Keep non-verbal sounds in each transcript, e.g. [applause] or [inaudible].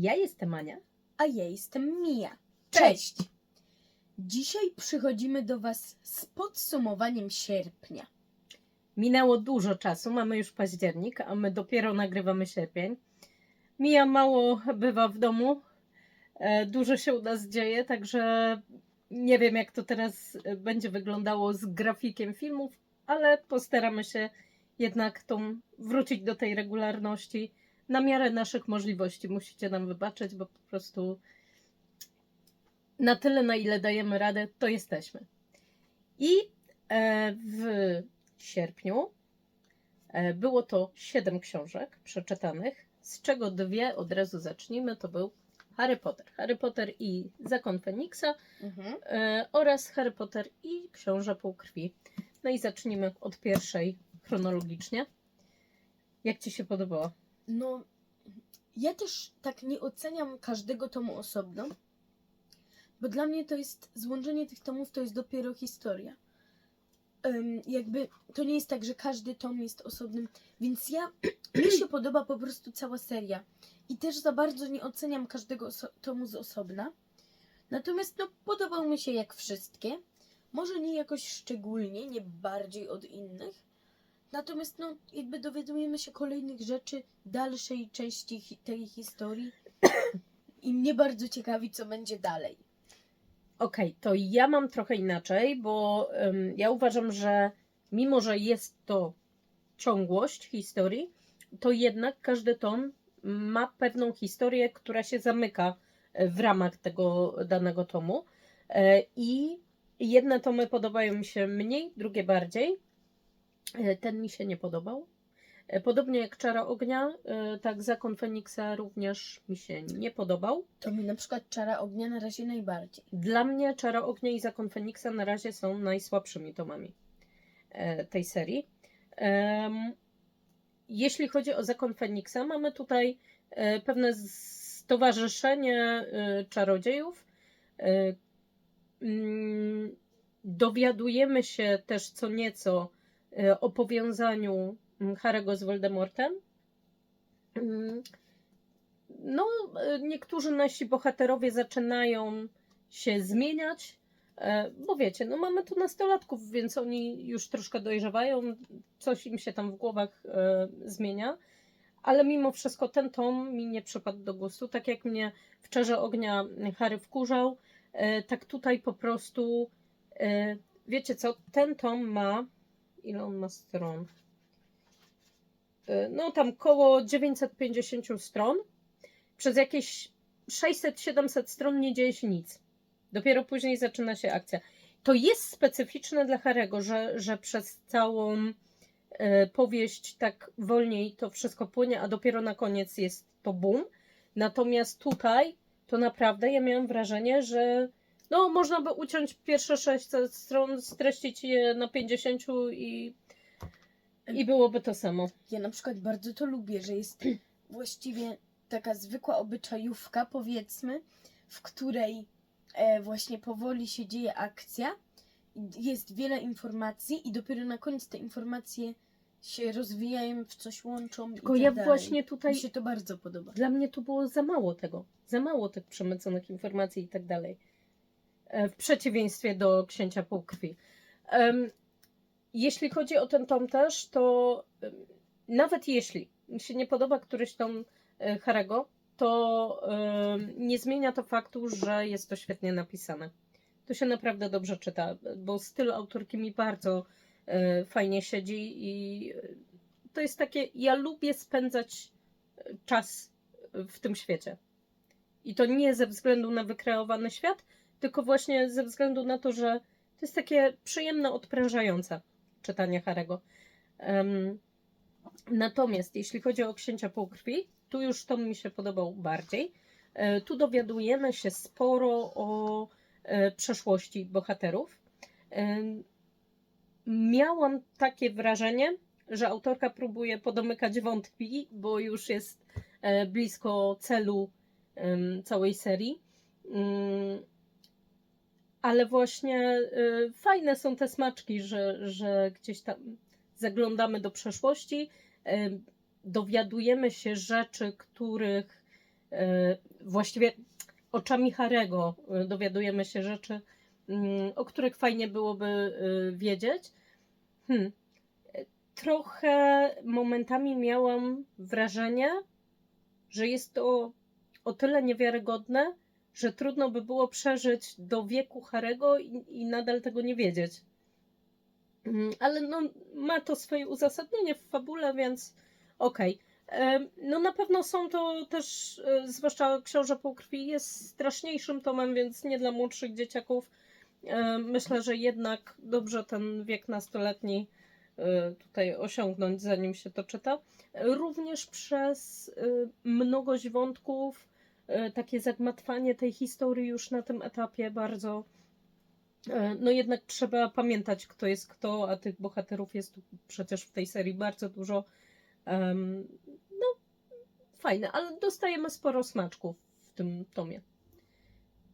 Ja jestem Ania. A ja jestem Mija. Cześć. Dzisiaj przychodzimy do Was z podsumowaniem sierpnia. Minęło dużo czasu, mamy już październik, a my dopiero nagrywamy sierpień. Mija mało bywa w domu, e, dużo się u nas dzieje, także nie wiem jak to teraz e, będzie wyglądało z grafikiem filmów, ale postaramy się jednak tą, wrócić do tej regularności na miarę naszych możliwości. Musicie nam wybaczyć, bo po prostu na tyle, na ile dajemy radę, to jesteśmy. I e, w sierpniu e, było to siedem książek przeczytanych, z czego dwie od razu zacznijmy. To był Harry Potter. Harry Potter i Zakon Feniksa e, oraz Harry Potter i Książę Półkrwi. No i zacznijmy od pierwszej chronologicznie. Jak Ci się podobało? No, ja też tak nie oceniam każdego tomu osobno, bo dla mnie to jest, złączenie tych tomów to jest dopiero historia. Em, jakby to nie jest tak, że każdy tom jest osobnym, więc ja, [clears throat] mi się podoba po prostu cała seria i też za bardzo nie oceniam każdego tomu z osobna. Natomiast no, podobał mi się jak wszystkie. Może nie jakoś szczególnie, nie bardziej od innych. Natomiast no, jakby dowiadujemy się kolejnych rzeczy dalszej części hi- tej historii [clears throat] i mnie bardzo ciekawi, co będzie dalej. Okej, to ja mam trochę inaczej, bo em, ja uważam, że mimo, że jest to ciągłość historii, to jednak każdy tom ma pewną historię, która się zamyka e, w ramach tego danego tomu. E, I jedne tomy podobają mi się mniej, drugie bardziej. E, Ten mi się nie podobał. E, Podobnie jak Czara Ognia, e, tak Zakon Feniksa również mi się nie podobał. To mi na przykład Czara Ognia na razie najbardziej. Dla mnie Czara Ognia i Zakon Feniksa na razie są najsłabszymi tomami tej serii. Jeśli chodzi o Zakon Feniksa, mamy tutaj pewne stowarzyszenie czarodziejów. Dowiadujemy się też co nieco o powiązaniu mm, Harego z Voldemortem. Mm, No, e, niektórzy nasi bohaterowie zaczynają się zmieniać, e, bo wiecie, no mamy tu nastolatków, więc oni już troszkę dojrzewają, coś im się tam w głowach zmienia, ale mimo wszystko ten tom mi nie przypadł do gustu, tak jak mnie w Czarze Ognia Harry wkurzał, tak tutaj po prostu, wiecie co, ten tom ma, ile on ma stron? E, No tam koło 950 stron, przez jakieś 600-700 stron nie dzieje się nic. Dopiero później zaczyna się akcja. To jest specyficzne dla Harego, że, że przez całą e, powieść tak wolniej to wszystko płynie, a dopiero na koniec jest to boom. Natomiast tutaj to naprawdę ja miałam wrażenie, że no można by uciąć pierwsze 600 stron, streścić je na 50 i, i byłoby to samo. Ja na przykład bardzo to lubię, że jest [clears throat] właściwie taka zwykła obyczajówka, powiedzmy, w której e, właśnie powoli się dzieje akcja, jest wiele informacji i dopiero na koniec te informacje się rozwijają, w coś łączą. Tylko i tak ja dalej. właśnie tutaj Mi się to bardzo podoba. Dla mnie tu było za mało tego, za mało tych przemyconych informacji i tak dalej. E, W przeciwieństwie do Księcia Półkrwi. Jeśli chodzi o ten tom też, to nawet jeśli mi się nie podoba któryś tom e, Harego, to nie zmienia to faktu, że jest to świetnie napisane. To się naprawdę dobrze czyta, bo styl autorki mi bardzo e, fajnie siedzi i to jest takie, ja lubię spędzać czas w tym świecie. I to nie ze względu na wykreowany świat, tylko właśnie ze względu na to, że to jest takie przyjemne, odprężające czytanie Harego. Em, natomiast jeśli chodzi o Księcia Półkrwi, tu już to mi się podobał bardziej. E, tu dowiadujemy się sporo o e, przeszłości bohaterów. Em, miałam takie wrażenie, że autorka próbuje podomykać wątki, bo już jest e, blisko celu całej serii. Ale właśnie y, fajne są te smaczki, że, że gdzieś tam zaglądamy do przeszłości, y, dowiadujemy się rzeczy, których e, właściwie oczami Harego e, dowiadujemy się rzeczy, mm, o których fajnie byłoby e, wiedzieć. Hmm. Trochę momentami miałam wrażenie, że jest to o tyle niewiarygodne, że trudno by było przeżyć do wieku Harego i, i nadal tego nie wiedzieć. Mm, Ale no, ma to swoje uzasadnienie w fabule, więc okej. Em, No na pewno są to też, e, zwłaszcza Książę Półkrwi jest straszniejszym tomem, więc nie dla młodszych dzieciaków. Myślę, że jednak dobrze ten wiek nastoletni e, tutaj osiągnąć, zanim się to czyta. Również przez e, mnogość wątków, takie zagmatwanie tej historii już na tym etapie bardzo. e, No jednak trzeba pamiętać, kto jest kto, a tych bohaterów jest przecież w tej serii bardzo dużo. No, fajne, ale dostajemy sporo smaczków w tym tomie.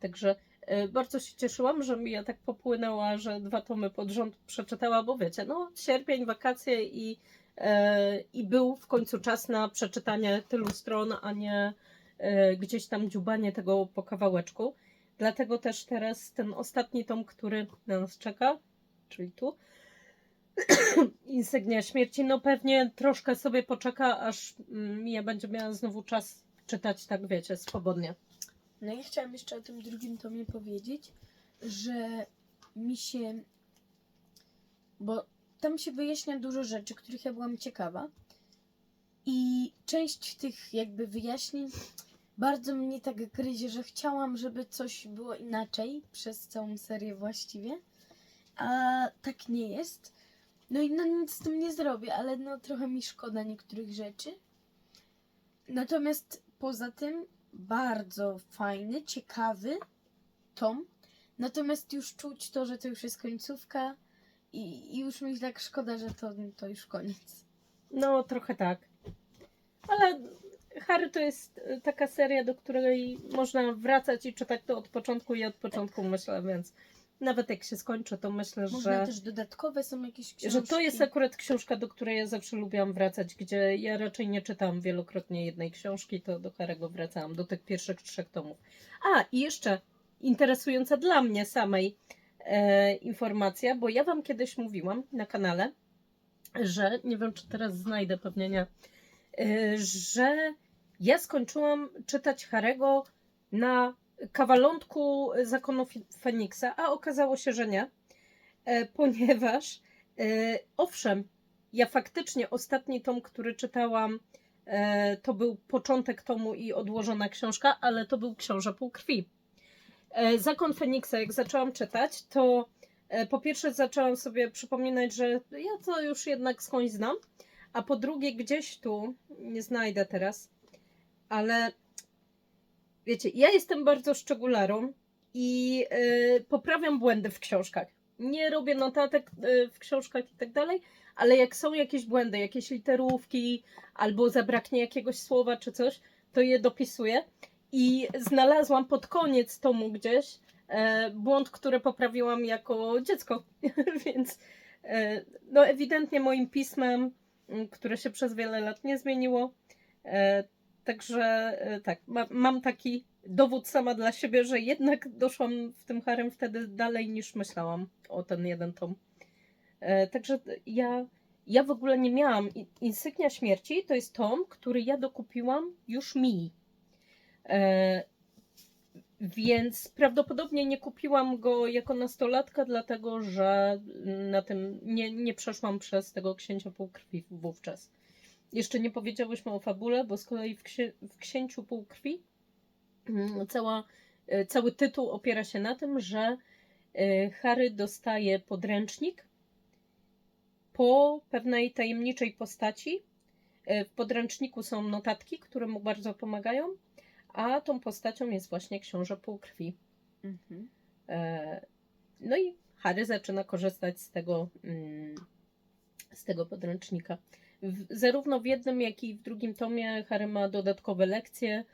Także e, bardzo się cieszyłam, że mi ja tak popłynęła, że dwa tomy pod rząd przeczytała, bo wiecie, no sierpień, wakacje i, e, i był w końcu czas na przeczytanie tylu stron, a nie e, gdzieś tam dziubanie tego po kawałeczku. Dlatego też teraz ten ostatni tom, który na nas czeka, czyli tu, [clears throat] Insygnia śmierci, no pewnie troszkę sobie poczeka, aż mm, Mija będzie miała znowu czas czytać, tak wiecie, swobodnie. No i chciałam jeszcze o tym drugim tomie powiedzieć, że mi się. Bo tam się wyjaśnia dużo rzeczy, których ja byłam ciekawa. I część tych jakby wyjaśnień bardzo mnie tak gryzie, że chciałam, żeby coś było inaczej przez całą serię właściwie. A tak nie jest. No i no nic z tym nie zrobię, ale no trochę mi szkoda niektórych rzeczy. Natomiast poza tym bardzo fajny, ciekawy tom. Natomiast już czuć to, że to już jest końcówka i, i już mi tak szkoda, że to, to już koniec. No, trochę tak. Ale Harry to jest y, taka seria, do której można wracać i czytać to od początku i od początku, myślę, więc nawet jak się skończy, to myślę, Można że, też dodatkowe są jakieś książki. że to jest akurat książka, do której ja zawsze lubiłam wracać, gdzie ja raczej nie czytałam wielokrotnie jednej książki, to do Harry'ego wracałam, do tych pierwszych trzech tomów. A, i jeszcze interesująca dla mnie samej e, informacja, bo ja Wam kiedyś mówiłam na kanale, że nie wiem, czy teraz znajdę, pewnie nie, że ja skończyłam czytać Harego na kawalątku zakonu Feniksa, a okazało się, że nie, e, ponieważ e, owszem, ja faktycznie ostatni tom, który czytałam, to był początek tomu i odłożona książka, ale to był Książę Półkrwi. Zakon Feniksa, jak zaczęłam czytać, to po pierwsze zaczęłam sobie przypominać, że ja to już jednak skądś znam, a po drugie gdzieś tu, nie znajdę teraz, ale wiecie, ja jestem bardzo szczególarą i e, poprawiam błędy w książkach. Nie robię notatek e, w książkach i tak dalej, ale jak są jakieś błędy, jakieś literówki, albo zabraknie jakiegoś słowa czy coś, to je dopisuję. I znalazłam pod koniec tomu gdzieś e, błąd, który poprawiłam jako dziecko. [laughs] Więc e, no ewidentnie moim pismem, które się przez wiele lat nie zmieniło. E, także e, tak, ma, mam taki dowód sama dla siebie, że jednak doszłam w tym harem wtedy dalej niż myślałam o ten jeden tom. E, także ja, ja w ogóle nie miałam. Insygnia śmierci to jest tom, który ja dokupiłam już mi. Więc prawdopodobnie nie kupiłam go jako nastolatka, dlatego że na tym nie, nie przeszłam przez tego księcia półkrwi wówczas. Jeszcze nie powiedziałyśmy o fabule, bo z kolei w, księ, w księciu półkrwi mm, cała, e, cały tytuł opiera się na tym, że e, Harry dostaje podręcznik po pewnej tajemniczej postaci. E, W podręczniku są notatki, które mu bardzo pomagają, a tą postacią jest właśnie książę półkrwi. Mhm. E, No i Harry zaczyna korzystać z tego, mm, z tego podręcznika. Zarówno w jednym, jak i w drugim tomie Harry ma dodatkowe lekcje.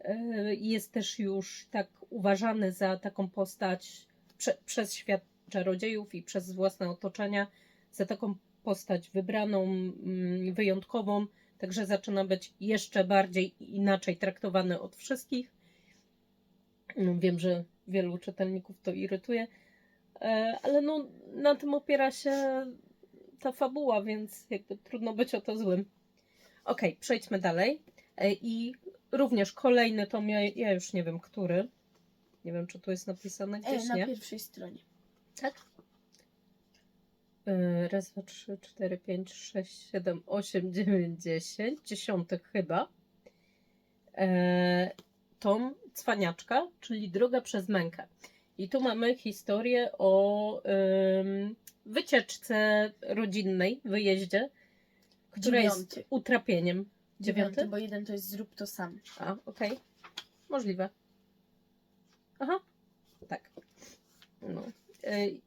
E, Jest też już tak uważany za taką postać prze, przez świat czarodziejów i przez własne otoczenie, za taką postać wybraną, mm, wyjątkową. Także zaczyna być jeszcze bardziej inaczej traktowany od wszystkich. No, wiem, że wielu czytelników to irytuje, e, ale no, na tym opiera się ta fabuła, więc jakby trudno być o to złym. Okej, przejdźmy dalej. E, I również kolejny tom, ja, ja już nie wiem, który. Nie wiem, czy tu jest napisane E, gdzieś, na nie? pierwszej stronie. Tak? E, Raz, dwa, trzy, cztery, pięć, sześć, siedem, osiem, dziewięć, dziesięć. Dziesiąty chyba. E, Tom Cwaniaczka, czyli Droga przez mękę. I tu mamy historię o wycieczce rodzinnej, wyjeździe, która jest Dziewiąty. utrapieniem. Dziewiąty, Dziewiąty? bo jeden to jest zrób to sam. A, okej. Możliwe. Aha, tak. No. Ej,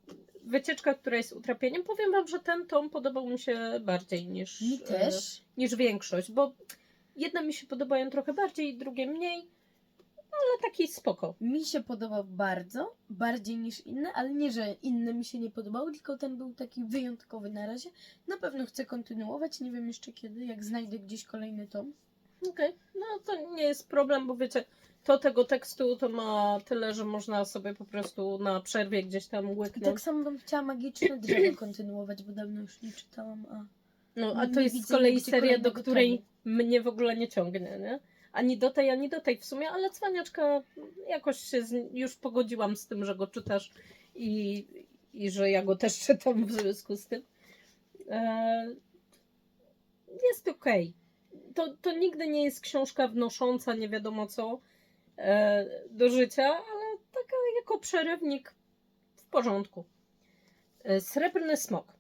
Wycieczka, która jest utrapieniem. Powiem Wam, że ten tom podobał mi się bardziej niż, Mi e, też. niż większość, bo jedne mi się podobają trochę bardziej, drugie mniej, ale taki spoko. Mi się podobał bardzo, bardziej niż inne, ale nie, że inne mi się nie podobały, tylko ten był taki wyjątkowy na razie. Na pewno chcę kontynuować, nie wiem jeszcze kiedy, jak znajdę gdzieś kolejny tom. Okej, no to nie jest problem, bo wiecie, to tego tekstu to ma tyle, że można sobie po prostu na przerwie gdzieś tam I łyknąć. tak samo bym chciała Magiczne Drzewo [clears throat] kontynuować, bo dawno już nie czytałam, a... No, a Nie to jest z widzę kolei nigdzie seria, do kolejnego której mnie w ogóle nie ciągnie, nie? Ani do tej, ani do tej w sumie, ale Cwaniaczka jakoś się z, już pogodziłam z tym, że go czytasz i, i że ja go też [laughs] czytam w związku z tym. E, jest okej. To, to nigdy nie jest książka wnosząca nie wiadomo co do życia, ale taka jako przerywnik w porządku. E, Srebrny Smok.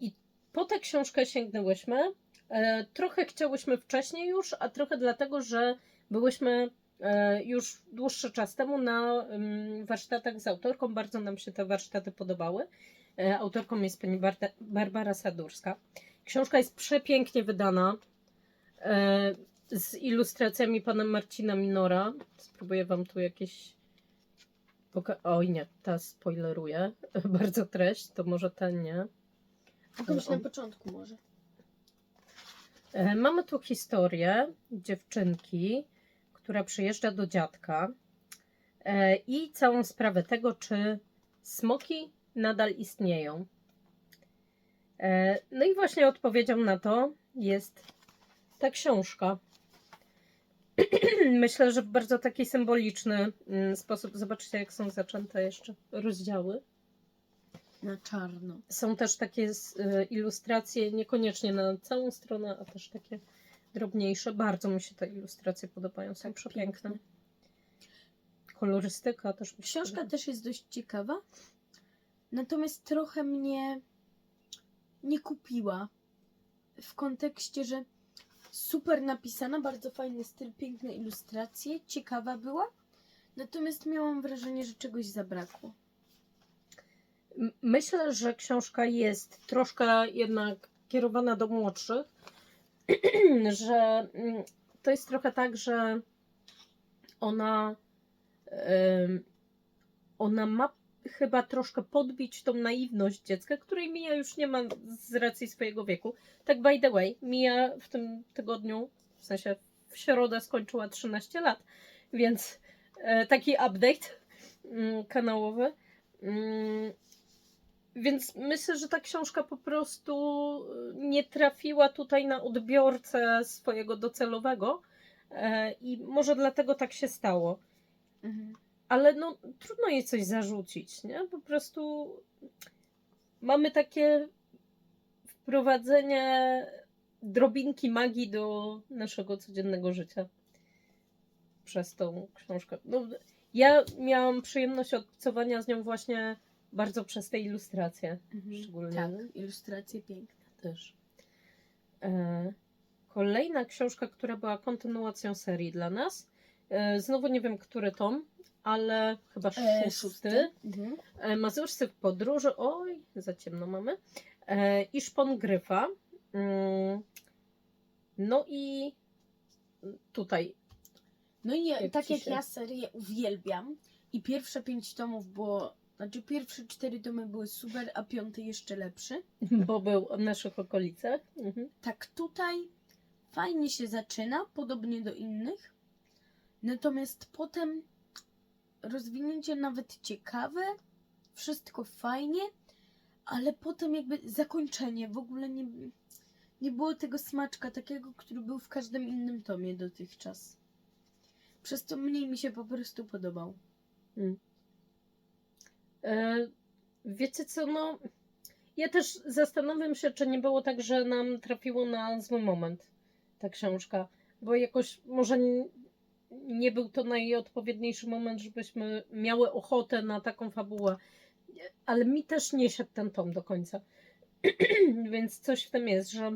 I po tę książkę sięgnęłyśmy. E, trochę chciałyśmy wcześniej już, a trochę dlatego, że byłyśmy e, już dłuższy czas temu na ym, warsztatach z autorką. Bardzo nam się te warsztaty podobały. E, autorką jest pani Barbara Sadurska. Książka jest przepięknie wydana. Z ilustracjami pana Marcina Minora. Spróbuję wam tu jakieś. Poka- Oj nie, ta spoileruje [laughs] bardzo treść, to może ten nie. Jakąś na początku może. E, Mamy tu historię dziewczynki, która przyjeżdża do dziadka e, i całą sprawę tego, czy smoki nadal istnieją. E, No i właśnie odpowiedzią na to jest ta książka. [clears throat] Myślę, że w bardzo taki symboliczny mm, sposób. Zobaczcie, jak są zaczęte jeszcze rozdziały. Na czarno. Są też takie y, ilustracje, niekoniecznie na całą stronę, a też takie drobniejsze. Bardzo mi się te ilustracje podobają, są Tak, przepiękne. piękne. Kolorystyka też Książka podoba. też jest dość ciekawa, natomiast trochę mnie nie kupiła w kontekście, że super napisana, bardzo fajny styl, piękne ilustracje, ciekawa była, natomiast miałam wrażenie, że czegoś zabrakło. Myślę, że książka jest troszkę jednak kierowana do młodszych, [clears throat] że mm, to jest trochę tak, że ona ona ma chyba troszkę podbić tą naiwność dziecka, której Mija już nie ma z racji swojego wieku. Tak by the way, Mija w tym tygodniu, w sensie w środę skończyła 13 lat, więc e, taki update mm, kanałowy. Mm, Więc myślę, że ta książka po prostu nie trafiła tutaj na odbiorcę swojego docelowego e, i może dlatego tak się stało. Ale no trudno jej coś zarzucić, nie? Po prostu mamy takie wprowadzenie drobinki magii do naszego codziennego życia przez tą książkę. No, ja miałam przyjemność odpicowania z nią właśnie bardzo przez te ilustracje szczególnie. Tak, ilustracje piękne. też. E, kolejna książka, która była kontynuacją serii dla nas. E, znowu nie wiem, który tom, ale chyba E, szósty. Mhm. E, Mazurscy w podróży. Oj, za ciemno mamy. E, I szpon gryfa. Mm, no i tutaj No i ja, Jak tak jak się- ja serię uwielbiam i pierwsze pięć tomów było, znaczy pierwsze cztery tomy były super, a piąty jeszcze lepszy. [laughs] bo był o naszych okolicach. Mhm. Tak tutaj fajnie się zaczyna, podobnie do innych. Natomiast potem rozwinięcie nawet ciekawe, wszystko fajnie, ale potem jakby zakończenie w ogóle nie, nie było tego smaczka takiego, który był w każdym innym tomie dotychczas. Przez to mniej mi się po prostu podobał. E, Wiecie co, no. Ja też zastanawiam się, czy nie było tak, że nam trafiło na zły moment ta książka, bo jakoś może nie był to najodpowiedniejszy moment, żebyśmy miały ochotę na taką fabułę. Ale mi też nie siadł ten tom do końca. [clears throat] Więc coś w tym jest, że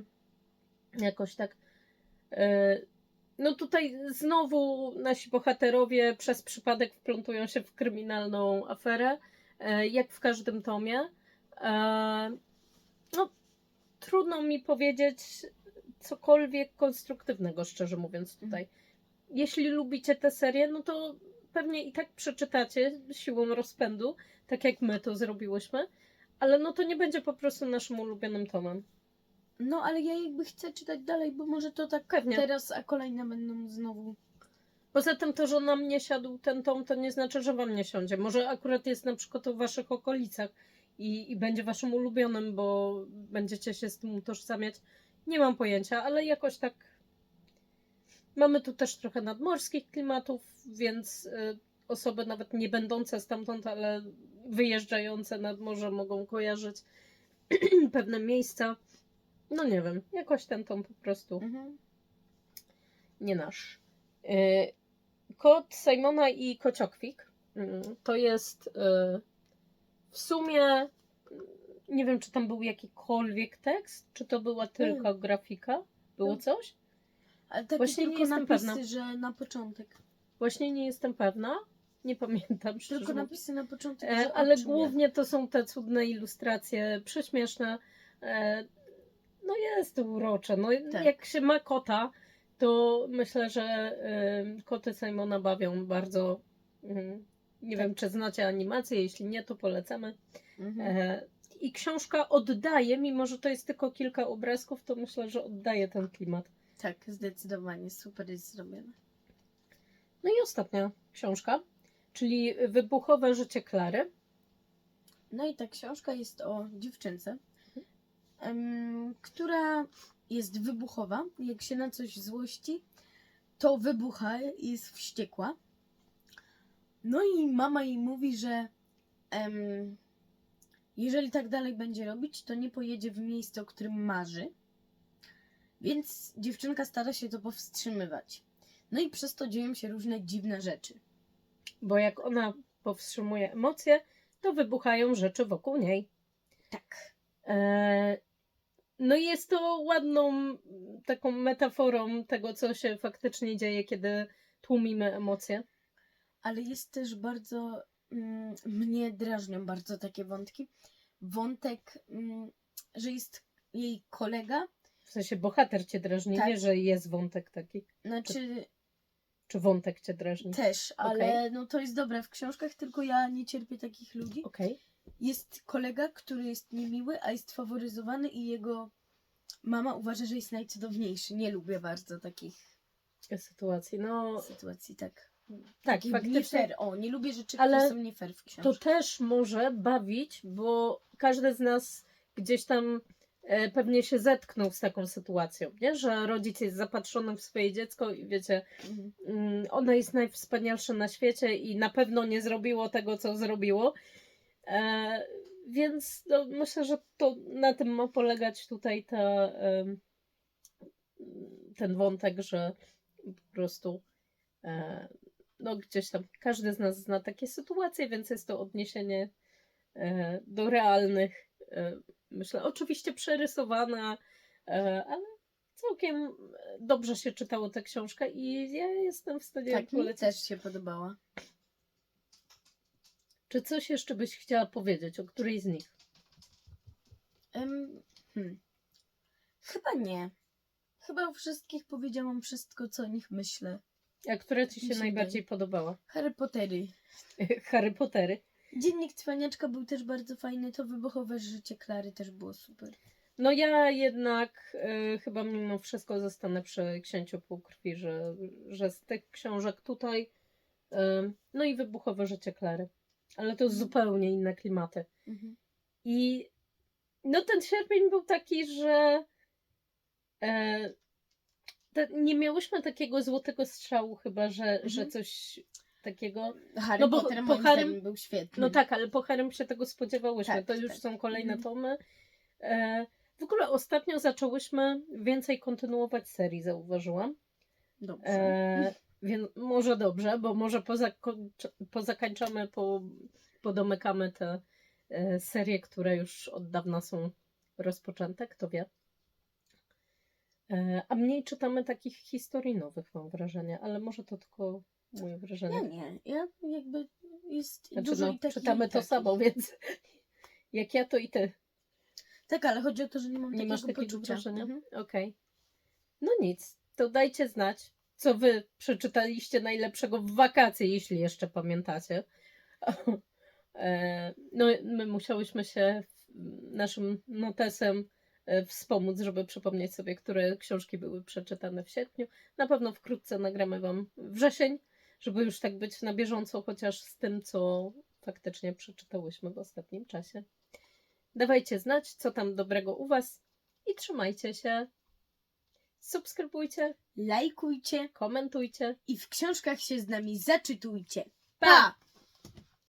jakoś tak. e, No tutaj znowu nasi bohaterowie przez przypadek wplątują się w kryminalną aferę, e, jak w każdym tomie. E, No, trudno mi powiedzieć cokolwiek konstruktywnego, szczerze mówiąc tutaj. Jeśli lubicie tę serię, no to pewnie i tak przeczytacie siłą rozpędu, tak jak my to zrobiłyśmy, ale no to nie będzie po prostu naszym ulubionym tomem. No, ale ja jakby chcę czytać dalej, bo może to tak Pewnie. teraz, a kolejne będą znowu. Poza tym to, że nam nie siadł ten tom, to nie znaczy, że wam nie siądzie. Może akurat jest na przykład w waszych okolicach i, i będzie waszym ulubionym, bo będziecie się z tym utożsamiać. Nie mam pojęcia, ale jakoś tak. Mamy tu też trochę nadmorskich klimatów, więc y, osoby nawet nie będące stamtąd, ale wyjeżdżające nad morze mogą kojarzyć [clears throat] pewne miejsca. No nie wiem, jakoś ten tom po prostu Mhm. nie nasz. Y, Kot Simona i Kociokwik y, to jest y, w sumie nie wiem, czy tam był jakikolwiek tekst, czy to była tylko grafika. Było No. coś? Ale takie Właśnie nie tylko jestem napisy, pewna. że na początek. Właśnie nie jestem pewna. Nie pamiętam. szczerze Tylko mówiąc. napisy na początek. E, ale oczy głównie to są te cudne ilustracje, prześmieszne. E, no jest to urocze. No, Tak. Jak się ma kota, to myślę, że e, koty Simona bawią bardzo. mm, Nie Tak. wiem, czy znacie animację, jeśli nie, to polecamy. Mhm. E, I książka oddaje, mimo że to jest tylko kilka obrazków, to myślę, że oddaje ten klimat. Tak, zdecydowanie. Super jest zrobione. No i ostatnia książka, czyli Wybuchowe życie Klary. No i ta książka jest o dziewczynce, em, która jest wybuchowa. Jak się na coś złości, to wybucha i jest wściekła. No i mama jej mówi, że jeżeli tak dalej będzie robić, to nie pojedzie w miejsce, o którym marzy. Więc dziewczynka stara się to powstrzymywać. No i przez to dzieją się różne dziwne rzeczy. bo jak ona powstrzymuje emocje, to wybuchają rzeczy wokół niej. Tak. E, No i jest to ładną taką metaforą tego, co się faktycznie dzieje, kiedy tłumimy emocje. ale jest też bardzo. Mm, mnie drażnią bardzo takie wątki. Wątek, mm, że jest jej kolega, W sensie bohater cię drażni, Tak. nie, że jest wątek taki. znaczy Czy wątek cię drażni. też, ale no to jest dobre w książkach, tylko ja nie cierpię takich ludzi. Okej. Jest kolega, który jest niemiły, a jest faworyzowany i jego mama uważa, że jest najcudowniejszy. Nie lubię bardzo takich Sytuacji. No sytuacji, tak. tak, Takich faktycznie. nie fair. O, nie lubię rzeczy, Ale które są nie fair w To książkach. też może bawić, bo każdy z nas gdzieś tam pewnie się zetknął z taką sytuacją, nie? że rodzic jest zapatrzony w swoje dziecko i wiecie, mm, ono jest najwspanialsze na świecie i na pewno nie zrobiło tego, co zrobiło. E, więc no, myślę, że to na tym ma polegać tutaj ta, ten wątek, że po prostu e, no gdzieś tam każdy z nas zna takie sytuacje, więc jest to odniesienie e, do realnych, e, myślę, oczywiście przerysowana, e, ale całkiem dobrze się czytało tę książkę i ja jestem w stanie Tak, polecić. też się podobała. Czy coś jeszcze byś chciała powiedzieć o której z nich? Em, hmm. Chyba nie. Chyba o wszystkich powiedziałam wszystko, co o nich myślę. A która ci Mi się się najbardziej podobała? Harry Pottery. [laughs] Harry Pottery. Dziennik Cwaniaczka był też bardzo fajny. To wybuchowe życie Klary też było super. No ja jednak y, chyba mimo wszystko zostanę przy Księciu Półkrwi, że, że z tych książek tutaj y, no i wybuchowe życie Klary. Ale to zupełnie inne klimaty. Mhm. I no ten sierpień był taki, że e, te, nie miałyśmy takiego złotego strzału chyba, że, że Mhm. coś takiego. Harry No bo Potter po Harrym- był świetny. No tak, ale po Harrym się tego spodziewałyśmy. Tak, to już tak. są kolejne Mhm. tomy. E, w ogóle ostatnio zaczęłyśmy więcej kontynuować serii, zauważyłam. Dobrze. E, więc może dobrze, bo może pozako- pozakańczamy, po, podomykamy te e, serie, które już od dawna są rozpoczęte, kto wie. E, a mniej czytamy takich historii nowych, mam wrażenie, ale może to tylko moje wrażenie. Ja nie, ja jakby jest Znaczy, dużo no, i takich, czytamy i to samo, więc [laughs] jak ja, to i ty. Tak, ale chodzi o to, że nie mam Nie takiego masz takiego poczucia. wrażenia? Mhm. Okej. No nic, to dajcie znać, co wy przeczytaliście najlepszego w wakacje, jeśli jeszcze pamiętacie. [laughs] E, No, my musiałyśmy się naszym notesem e, wspomóc, żeby przypomnieć sobie, które książki były przeczytane w sierpniu. Na pewno wkrótce nagramy wam wrzesień, żeby już tak być na bieżąco, chociaż z tym, co faktycznie przeczytałyśmy w ostatnim czasie. Dawajcie znać, co tam dobrego u was i trzymajcie się. Subskrybujcie, Lajkujcie komentujcie. i w książkach się z nami zaczytujcie. Pa! pa!